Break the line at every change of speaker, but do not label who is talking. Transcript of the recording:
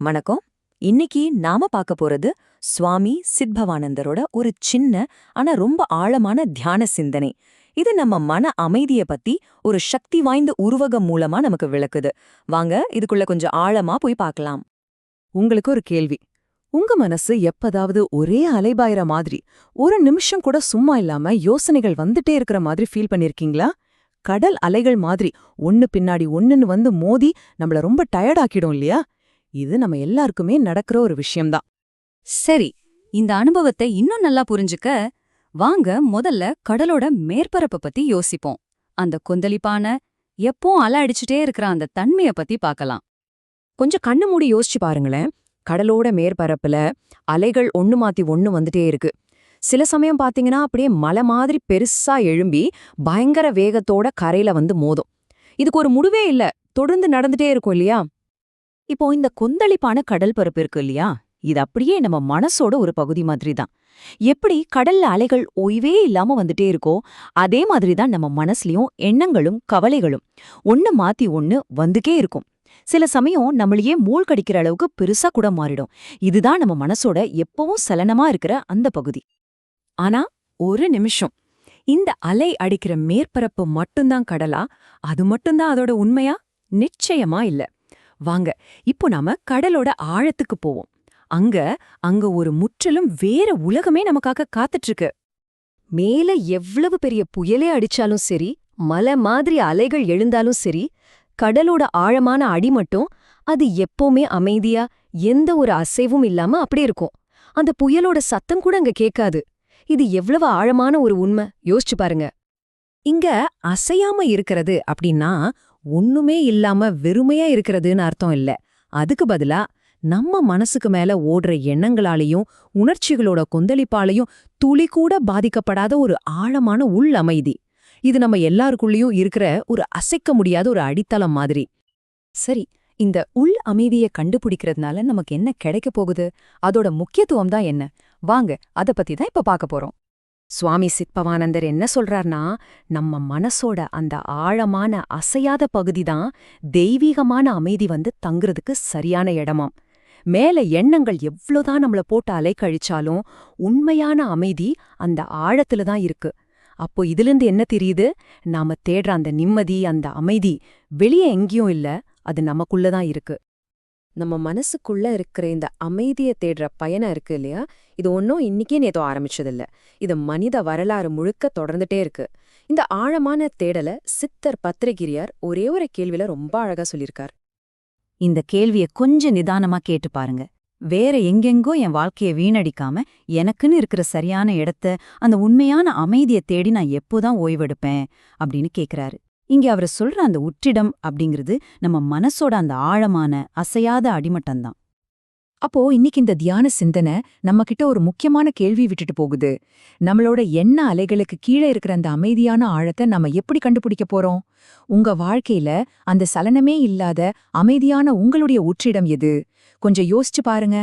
வணக்கம். இன்னைக்கு நாம பார்க்க போறது சுவாமி சித்பவானந்தரோட ஒரு சின்ன ஆனா ரொம்ப ஆழமான தியான சிந்தனை. இது நம்ம மன அமைதிய பத்தி ஒரு சக்தி வாய்ந்த உருவகம் மூலமா நமக்கு விளக்குது. வாங்க இதுக்குள்ள கொஞ்சம் ஆழமா போய் பார்க்கலாம்.
உங்களுக்கு ஒரு கேள்வி. உங்க மனசு எப்பதாவது ஒரே அலைபாயிற மாதிரி ஒரு நிமிஷம் கூட சும்மா இல்லாம யோசனைகள் வந்துட்டே இருக்கிற மாதிரி ஃபீல் பண்ணிருக்கீங்களா? கடல் அலைகள் மாதிரி ஒன்னு பின்னாடி ஒன்னுன்னு வந்து மோதி நம்மள ரொம்ப டயர்டாக்கிடும் இல்லையா? இது நம்ம எல்லாருக்குமே நடக்கிற ஒரு விஷயம்தான்.
சரி இந்த அனுபவத்தை இன்னும் நல்லா புரிஞ்சுக்க வாங்க முதல்ல கடலோட மேற்பரப்பை பத்தி யோசிப்போம். அந்த கொந்தளிப்பான எப்போ அலை அடிச்சுட்டே இருக்கிற அந்த தன்மைய பத்தி பார்க்கலாம்.
கொஞ்சம் கண்ணு மூடி யோசிச்சு பாருங்களேன். கடலோட மேற்பரப்புல அலைகள் ஒண்ணு மாத்தி ஒண்ணு வந்துட்டே இருக்கு. சில சமயம் பாத்தீங்கன்னா அப்படியே மலை மாதிரி பெருசா எழும்பி பயங்கர வேகத்தோட கரையில வந்து மோதும். இதுக்கு ஒரு முடிவே இல்ல. தொடர்ந்து நடந்துட்டே இருக்கும் இல்லையா? இப்போ இந்த கொந்தளிப்பான கடல் பரப்பு இருக்கு இல்லையா? இது அப்படியே நம்ம மனசோட ஒரு பகுதி மாதிரி தான் எப்படி கடல்ல அலைகள் ஓய்வே இல்லாம வந்துட்டே இருக்கோ அதே மாதிரி தான் நம்ம மனசுலயும் எண்ணங்களும் கவலைகளும் ஒண்ணு மாத்தி ஒன்னு வந்துக்கே இருக்கும். சில சமயம் நம்மளையே மூழ்கடிக்கிற அளவுக்கு பெருசா கூட மாறிடும். இதுதான் நம்ம மனசோட எப்பவும் சலனமா இருக்கிற அந்த பகுதி. ஆனா ஒரு நிமிஷம். இந்த அலை அடிக்கிற மேற்பரப்பு மட்டும்தான் கடலா? அது மட்டும்தான் அதோட உண்மையா? நிச்சயமா இல்ல. வாங்க இப்போ நாம கடலோட ஆழத்துக்கு போவோம். அங்க அங்க ஒரு முற்றிலும் வேற உலகமே நமக்காக காத்துட்டு இருக்கு மேல எவ்வளவு பெரிய புயலே அடிச்சாலும் சரி மலை மாதிரி அலைகள் எழுந்தாலும் சரி கடலோட ஆழமான அடி மட்டும் அது எப்பவுமே அமைதியா எந்த ஒரு அசைவும் இல்லாம அப்படியே இருக்கும். அந்த புயலோட சத்தம் கூட அங்க கேட்காது. இது எவ்வளவு ஆழமான ஒரு உண்மை? யோசிச்சு பாருங்க. இங்க அசையாம இருக்கிறது அப்படின்னா ஒண்ணுமே இல்லாம வெறுமையா இருக்கிறதுன்னு அர்த்தம் இல்ல. அதுக்கு பதிலா நம்ம மனசுக்கு மேல ஓடுற எண்ணங்களாலையும் உணர்ச்சிகளோட கொந்தளிப்பாலையும் துளி கூட பாதிக்கப்படாத ஒரு ஆழமான உள் அமைதி. இது நம்ம எல்லாருக்குள்ளேயும் இருக்கிற ஒரு அசைக்க முடியாத ஒரு அடித்தளம் மாதிரி. சரி இந்த உள் அமைதியை கண்டுபிடிக்கிறதுனால நமக்கு என்ன கிடைக்க போகுது? அதோட முக்கியத்துவம் தான் என்ன? வாங்க அத பத்தி தான் இப்ப பார்க்க போறோம். சுவாமி சித்பவானந்தர் என்ன சொல்றார்னா நம்ம மனசோட அந்த ஆழமான அசையாத பகுதி தான் தெய்வீகமான அமைதி வந்து தங்குறதுக்கு சரியான இடமாம். மேல எண்ணங்கள் எவ்வளோதான் நம்மள போட்டு அலைக்கழிச்சாலும் உண்மையான அமைதி அந்த ஆழத்துல தான் இருக்கு. அப்போ இதிலிருந்து என்ன தெரியுது? நாம தேடுற அந்த நிம்மதி அந்த அமைதி வெளியே எங்கேயும் இல்ல அது நமக்குள்ள தான் இருக்கு. நம்ம மனசுக்குள்ள இருக்கிற இந்த அமைதியை தேடுற பயணம் இருக்கு இல்லையா? இது ஒன்றும் இன்னிக்கே நேதோ ஆரம்பிச்சதில்ல. இது மனித வரலாறு முழுக்க தொடர்ந்துட்டே இருக்கு. இந்த ஆழமான தேடல சித்தர் பத்திரகிரியார் ஒரே ஒரு கேள்வியில ரொம்ப அழகா சொல்லியிருக்கார்.
இந்த கேள்விய கொஞ்சம் நிதானமா கேட்டு பாருங்க. வேற எங்கெங்கோ என் வாழ்க்கைய வீணடிக்காம எனக்குன்னு இருக்கிற சரியான இடத்த அந்த உண்மையான அமைதியை தேடி நான் எப்போதான் ஓய்வெடுப்பேன் அப்படின்னு கேக்குறாரு. இங்க அவர் சொல்ற அந்த உற்றிடம் அப்படிங்கிறது நம்ம மனசோட அந்த ஆழமான அசையாத அடிமட்டம்தான்.
அப்போ இன்னைக்கு இந்த தியான சிந்தனை நம்ம கிட்ட ஒரு முக்கியமான கேள்வி விட்டுட்டு போகுது. நம்மளோட எண்ண அலைகளுக்கு கீழே இருக்கிற அந்த அமைதியான ஆழத்தை நம்ம எப்படி கண்டுபிடிக்க போறோம்? உங்க வாழ்க்கையில அந்த சலனமே இல்லாத அமைதியான உங்களுடைய உற்றிடம் எது? கொஞ்சம் யோசிச்சு பாருங்க.